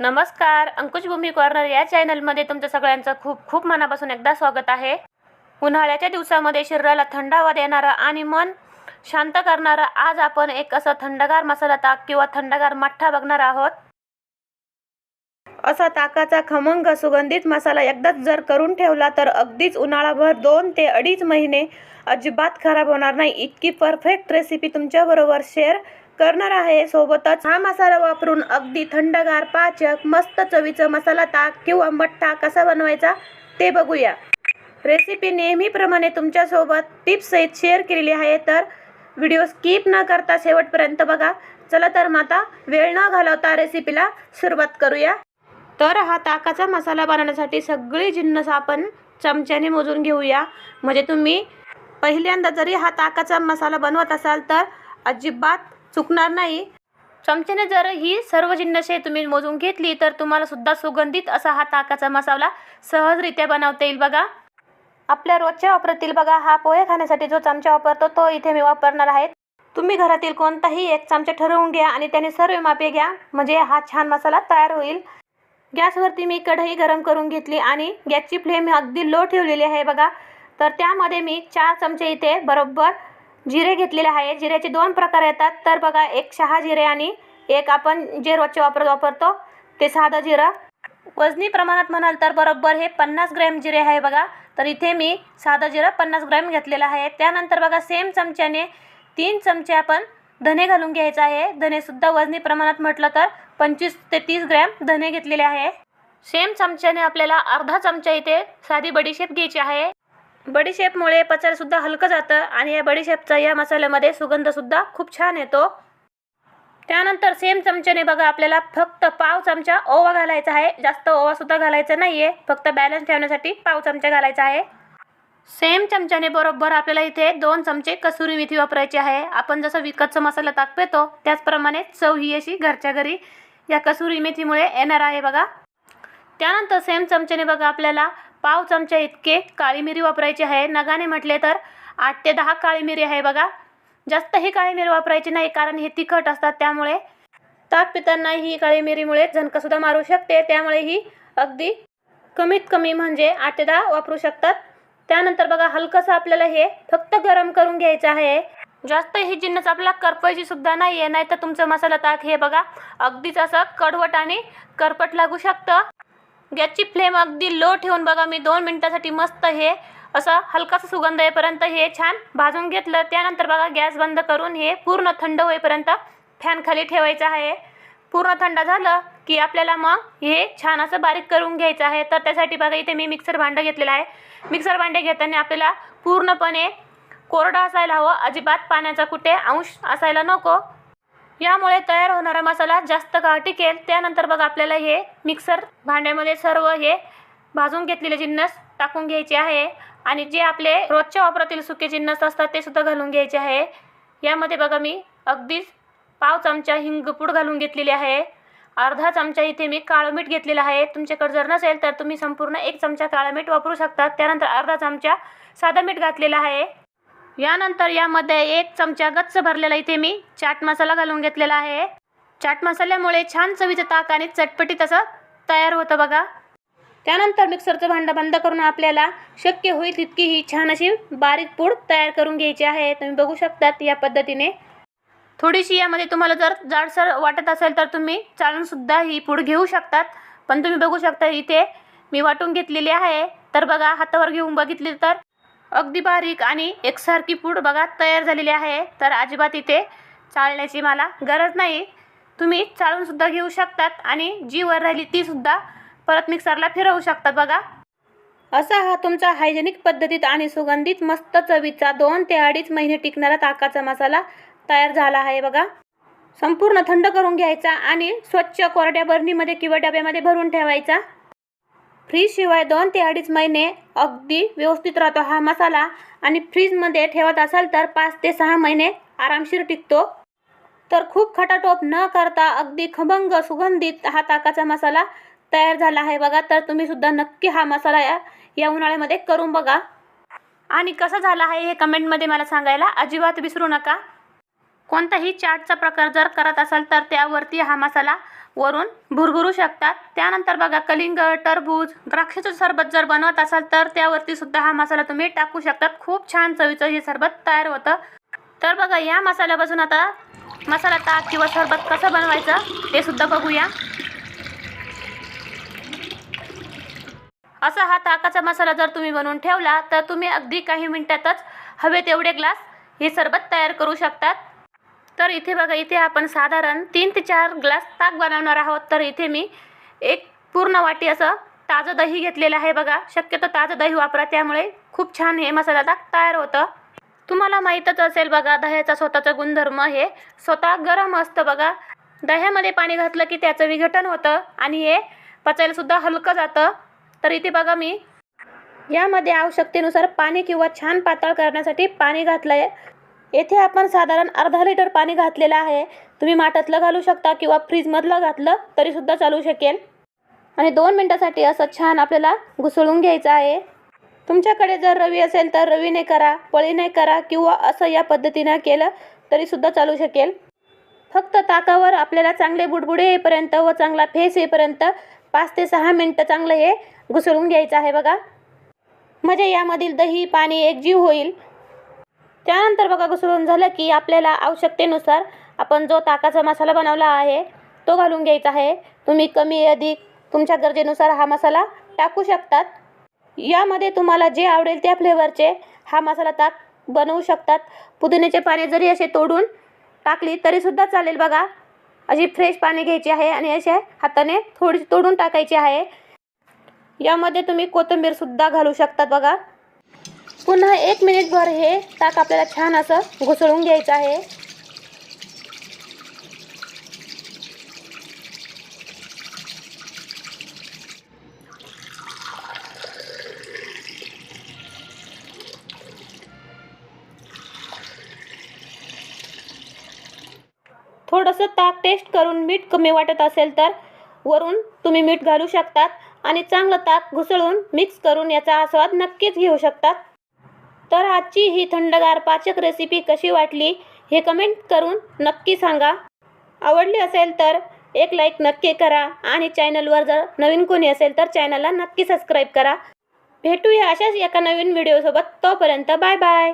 नमस्कार अंकुश भूमी कॉर्नर या चॅनलमध्ये तुमचं सगळ्यांचं खूप खूप मनापासून एकदा स्वागत आहे. उन्हाळ्याच्या दिवसामध्ये शरीराला थंडावा देणारा आणि मन शांत करणारा आज आपण एक असा थंडगार मसाला ताक किंवा थंडगार मठ्ठा बघणार आहोत. असा ताकाचा खमंग सुगंधित मसाला एकदाच जर करून ठेवला तर अगदीच उन्हाळाभर दोन ते अडीच महिने अजिबात खराब होणार नाही. इतकी परफेक्ट रेसिपी तुमच्याबरोबर शेअर करणार आहे. सोबतच हा मसाला वापरून अगदी थंडगार पाचक मस्त चवीचं मसाला ताक किंवा मठ्ठा कसा बनवायचा ते बघूया. रेसिपी नेहमीप्रमाणे तुमच्यासोबत टिप्स सहित शेअर केलेली आहे. तर व्हिडिओ स्किप न करता शेवटपर्यंत बघा. चला तर मग आता वेळ न घालवता रेसिपीला सुरुवात करूया. तर हा ताकाचा मसाला बनवण्यासाठी सगळी जिन्नस आपण चमच्याने मोजून घेऊया. म्हणजे तुम्ही पहिल्यांदा जरी हा ताकाचा मसाला बनवत असाल तर अजिबात चुकणार नाही. चमच्याने जर ही सर्व जिन्नसे तुम्ही मोजून घेतली तर तुम्हाला सुद्धा सुगंधित असा हा ताकाचा मसाला सहजरित्या बनवता येईल बघा. आपल्या रोजच्या वापरातील बघा हा पोहे खाण्यासाठी जो चमचा वापरतो तो इथे मी वापरणार आहे. तुम्ही घरातील कोणताही एक चमचा ठरवून घ्या आणि त्याने सर्व मापे घ्या म्हणजे हा छान मसाला तयार होईल. गॅसवरती मी कढई गरम करून घेतली आणि गॅसची फ्लेम अगदी लो ठेवलेली आहे बघा. तर त्यामध्ये मी चार चमचे इथे बरोबर जिरे घेतलेले आहे. जिऱ्याचे दोन प्रकार येतात. तर बघा एक शहा जिरे आणि एक आपण जे रोजचे वापरत वापरतो ते साधं जिरं. वजनी प्रमाणात म्हणाल तर बरोबर हे पन्नास ग्रॅम जिरे आहे बघा. तर इथे मी साधं जिरं पन्नास ग्रॅम घेतलेलं आहे. त्यानंतर बघा सेम चमच्याने तीन चमचे आपण धने घालून घ्यायचं आहे. धनेसुद्धा वजनी प्रमाणात म्हटलं तर पंचवीस ते तीस ग्रॅम धने घेतलेले आहे. सेम चमच्याने आपल्याला अर्धा चमचा इथे साधी बडीशेप घ्यायची आहे. बडीशेपमुळे पचायलासुद्धा हलकं जातं आणि या बडीशेपचा या मसाल्यामध्ये सुगंधसुद्धा खूप छान येतो. त्यानंतर सेम चमच्याने बघा आपल्याला फक्त पाव चमचा ओवा घालायचा आहे. जास्त ओवासुद्धा घालायचा नाही आहे फक्त बॅलन्स ठेवण्यासाठी पाव चमचा घालायचा आहे. सेम चमच्याने बरोबर आपल्याला इथे दोन चमचे कसुरी मेथी वापरायची आहे. आपण जसं विकतचा मसाला ताक पेतो त्याचप्रमाणे चव ही अशी घरच्या घरी या कसुरी मेथीमुळे येणार आहे बघा. त्यानंतर सेम चमच्याने बघा आपल्याला पाव चमचा इतके काळी मिरी वापरायची आहे. नगाने म्हटले तर आठ ते दहा काळी मिरी आहे बघा. जास्त ही काळी मिरी वापरायची नाही कारण हे तिखट असतात त्यामुळे. ताक पितांना ही काळी मिरीमुळे झणकासुद्धा मारू शकते त्यामुळे ही अगदी कमीत कमी म्हणजे आठ ते दहा वापरू शकतात. त्यानंतर बघा हलकंसं आपल्याला हे फक्त गरम करून घ्यायचं आहे. जास्त ही जिन्नस आपल्याला करपायची सुद्धा नाही आहे नाही तर तुमचं मसाला ताक हे बघा अगदीच असं कडवट आणि करपट लागू शकतं. गॅसची फ्लेम अगदी लो ठेवून बघा मी दोन मिनटासाठी मस्त हे असं हलकासा सुगंध येईपर्यंत हे छान भाजून घेतलं. त्यानंतर बघा गॅस बंद करून हे पूर्ण थंड होईपर्यंत फॅन खाली ठेवायचं आहे. पूर्ण थंड झालं की आपल्याला मग हे छान असं बारीक करून घ्यायचं आहे. तर त्यासाठी बघा इथे मी मिक्सर भांडं घेतलेलं आहे. मिक्सर भांडे घेताना आपल्याला पूर्णपणे कोरडं असायला हवं. अजिबात पाण्याचा कुठे अंश असायला नको. यामुळे तयार होणारा मसाला जास्त काळ टिकेल. त्यानंतर बघा आपल्याला हे मिक्सर भांड्यामध्ये सर्व हे भाजून घेतलेले जिन्नस टाकून घ्यायचे आहे आणि जे आपले रोजच्या वापरातील सुके जिन्नस असतात ते सुद्धा घालून घ्यायचे आहे. यामध्ये बघा मी अगदीच पाव चमचा हिंगपूड घालून घेतलेली आहे. अर्धा चमचा इथे मी काळं मीठ घेतलेलं आहे. तुमच्याकडे जर नसेल तर तुम्ही संपूर्ण एक चमचा काळं मीठ वापरू शकता. त्यानंतर अर्धा चमचा साधं मीठ घातलेलं आहे. यानंतर यामध्ये एक चमचा गच्च भरलेला इथे मी चाट मसाला घालून घेतलेला आहे. चाट मसाल्यामुळे छान चवीचं ताक आणि चटपटीत असं तयार होतं बघा. त्यानंतर मिक्सरचं भांडं बंद करून आपल्याला शक्य होईल तितकी ही छान अशी बारीक पूड तयार करून घ्यायची आहे. तुम्ही बघू शकतात या पद्धतीने. थोडीशी यामध्ये तुम्हाला जर जाडसर वाटत असेल तर तुम्ही चाळूनसुद्धा ही पूड घेऊ शकतात. पण तुम्ही बघू शकता इथे मी वाटून घेतलेली आहे. तर बघा हातावर घेऊन बघितली तर अगदी बारीक आणि एकसारखी पूड बघा तयार झालेली आहे. तर अजिबात इथे चाळण्याची मला गरज नाही. तुम्ही चाळूनसुद्धा घेऊ शकतात आणि जी वर राहिली तीसुद्धा परत मिक्सरला फिरवू शकतात बघा. असा हा तुमचा हायजेनिक पद्धतीत आणि सुगंधित मस्त चवीचा दोन ते अडीच महिने टिकणारा ताकाचा मसाला तयार झाला आहे बघा. संपूर्ण थंड करून घ्यायचा आणि स्वच्छ कोरड्या बरणीमध्ये किंवा डब्यामध्ये भरून ठेवायचा. फ्रीजशिवाय दोन ते अडीच महिने अगदी व्यवस्थित राहतो हा मसाला आणि फ्रीजमध्ये ठेवत असाल तर पाच ते सहा महिने आरामशीर टिकतो. तर खूप खटाटोप न करता अगदी खमंग सुगंधित हा ताकाचा मसाला तयार झाला आहे बघा तर तुम्ही सुद्धा नक्की हा मसाला या या उन्हाळ्यामध्ये करून बघा. आणि कसं झालं आहे हे कमेंटमध्ये मला सांगायला अजिबात विसरू नका. कोणताही चाटचा प्रकार जर करत असाल तर त्यावरती हा मसाला वरून भुरभुरू शकतात. त्यानंतर बघा कलिंग टरबूज द्राक्षाचं सरबत जर बनवत असाल तर त्यावरती सुद्धा हा मसाला तुम्ही टाकू शकतात. खूप छान चवीचं हे सरबत तयार होतं. तर बघा या मसाल्यापासून आता मसाला ताक किंवा सरबत कसं बनवायचं ते सुद्धा बघूया. असा हा ताकाचा मसाला जर तुम्ही बनवून ठेवला तर तुम्ही अगदी काही मिनटातच हवे तेवढे ग्लास हे सरबत तयार करू शकतात. तर इथे बघा इथे आपण साधारण तीन ते चार ग्लास ताक बनवणार आहोत. तर इथे मी एक पूर्ण वाटी असं ताजं दही घेतलेलं आहे बघा. शक्यतो ताजं दही वापरा त्यामुळे खूप छान हे मसाला ताक तयार होतं. तुम्हाला माहीतच असेल बघा दह्याचा स्वतःचा गुणधर्म हे स्वतः गरम असतं बघा. दह्यामध्ये पाणी घातलं की त्याचं विघटन होतं आणि हे पचायलासुद्धा हलकं जातं. तर इथे बघा मी. यामध्ये आवश्यकतेनुसार पाणी किंवा छान पातळ करण्यासाठी पाणी घातलं आहे येथे आपण साधारण अर्धा लिटर पाणी घातलेलं आहे. तुम्ही माठातलं घालू शकता किंवा फ्रीजमधलं घातलं तरीसुद्धा चालू शकेल. आणि दोन मिनटासाठी असं छान आपल्याला घुसळून घ्यायचं आहे. तुमच्याकडे जर रवी असेल तर रवीने करा पळीने करा किंवा असं या पद्धतीनं केलं तरीसुद्धा चालू शकेल. फक्त ताकावर आपल्याला चांगले बुडबुडे येईपर्यंत व चांगला फेस येईपर्यंत पाच ते सहा मिनटं चांगलं हे घुसळून घ्यायचं आहे बघा. म्हणजे यामधील दही पाणी एकजीव होईल. त्यानंतर बघा घुसळून झालं की आपल्याला आवश्यकतेनुसार आपण जो ताकाचा मसाला बनवला आहे तो घालून घ्यायचा आहे. तुम्ही कमी अधिक तुमच्या गरजेनुसार हा मसाला टाकू शकतात. यामध्ये तुम्हाला जे आवडेल त्या फ्लेवरचे हा मसाला ताक बनवू शकतात. पुदिन्याचे पाने जरी असे तोडून टाकली तरीसुद्धा चालेल बघा. अशी फ्रेश पाने घ्यायची आहे आणि अशा हाताने थोडी तोडून टाकायची आहे. यामध्ये तुम्ही कोथिंबीरसुद्धा घालू शकतात बघा. पुन्हा एक मिनिटभर हे ताक आपल्याला छान असं घुसळून घ्यायचं आहे. थोडंसं ताक टेस्ट करून मीठ कमी वाटत असेल तर वरून तुम्ही मीठ घालू शकतात. आणि चांगलं ताक घुसळून मिक्स करून याचा आस्वाद नक्कीच घेऊ शकतात. तर आजची ही थंडगार पाचक रेसिपी कशी वाटली हे कमेंट करून नक्की सांगा. आवडली असेल तर एक लाईक नक्की करा आणि चॅनलवर जर नवीन कोणी असेल तर चॅनलला नक्की सबस्क्राईब करा. भेटूया अशाच एका नवीन व्हिडिओसोबत तोपर्यंत बाय बाय